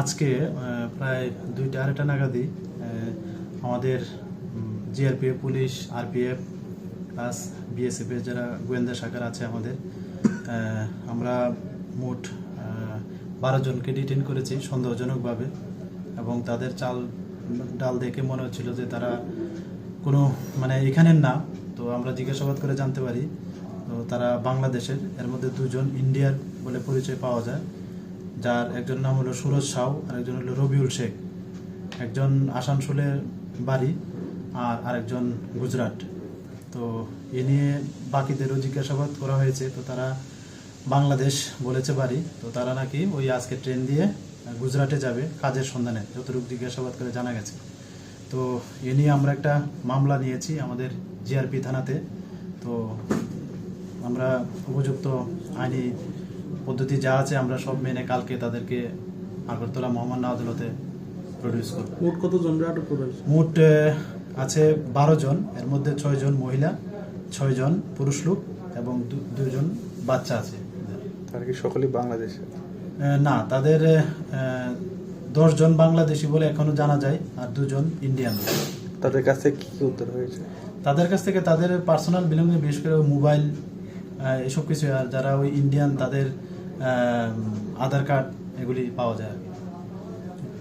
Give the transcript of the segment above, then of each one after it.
আজকে প্রায় দুইটা আড়াইটা নাগাদই আমাদের GRPF police RPF plus BSF এর যারা গোয়েন্দা শাখার আছে আমাদের আমরা মোট বারো জনকে ডিটেন করেছি সন্দেহজনকভাবে এবং তাদের চাল, ডাল দেখে মনে হচ্ছিল যে তারা কোনো মানে এখানের না। তো আমরা জিজ্ঞাসাবাদ করে জানতে পারি, তো তারা বাংলাদেশের, এর মধ্যে দুজন ইন্ডিয়ার বলে পরিচয় পাওয়া যায়। যার একজন নাম হলো সুরজ সাউ, আর একজন হলো রবিউল শেখ। একজন আসানসোলের বাড়ি আর আরেকজন গুজরাট। তো এ নিয়ে বাকিদেরও জিজ্ঞাসাবাদ করা হয়েছে। তো তারা বাংলাদেশ বলেছে বাড়ি। তো তারা নাকি ওই আজকে ট্রেন দিয়ে গুজরাটে যাবে কাজের সন্ধানে, যতটুকু জিজ্ঞাসাবাদ করে জানা গেছে। তো এ নিয়ে আমরা একটা মামলা নিয়েছি আমাদের জিআরপি থানাতে। তো আমরা উপযুক্ত আইনি পদ্ধতি যা আছে আমরা সব মেনে কালকে তাদেরকে আগরতলা মোহাম্মদ আদালতে প্রডিউস করব। মোট কত জনরা আটক করা হয়েছে মোট আছে বারো জন। এর মধ্যে ছয় জন মহিলা ছয় জন পুরুষ লোক এবং দু- দুজন বাচ্চা আছে। তারা কি সকলেই বাংলাদেশে? না তাদের দশ জন বাংলাদেশি বলে এখনও জানা যায় আর দুজন ইন্ডিয়ান। তাদের কাছ থেকে কি কি উদ্ধার হয়েছে? তাদের কাছ থেকে তাদের পার্সোনাল বিলঙ্গিং বিশেষ করে মোবাইল এসব কিছু আর যারা ওই ইন্ডিয়ান তাদের আধার কার্ড এগুলি পাওয়া যায় আর কি।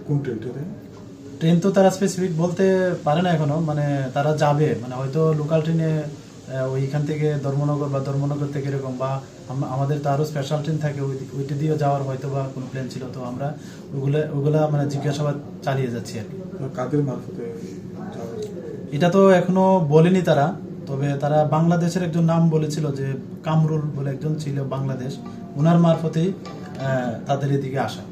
কোন ট্রেনটাতে ট্রেন তো তারা স্পেসিফিক বলতে পারে না এখনও মানে তারা যাবে মানে হয়তো লোকাল ট্রেনে ওইখান থেকে ধর্মনগর বা ধর্মনগর থেকে এরকম বা আমাদের তো আরও স্পেশাল ট্রেন থাকে ওই ওইটা দিয়েও যাওয়ার হয়তো বা কোনো প্লেন ছিল তো আমরা ওগুলো ওগুলা মানে জিজ্ঞাসাবাদ চালিয়ে যাচ্ছি আর কি। কাদের মারফতে এটা তো এখনও বলেনি তারা তবে তারা বাংলাদেশের একজন নাম বলেছিল যে কামরুল বলে একজন ছিল বাংলাদেশ। ওনার মারফতেই তাদের এদিকে আসা।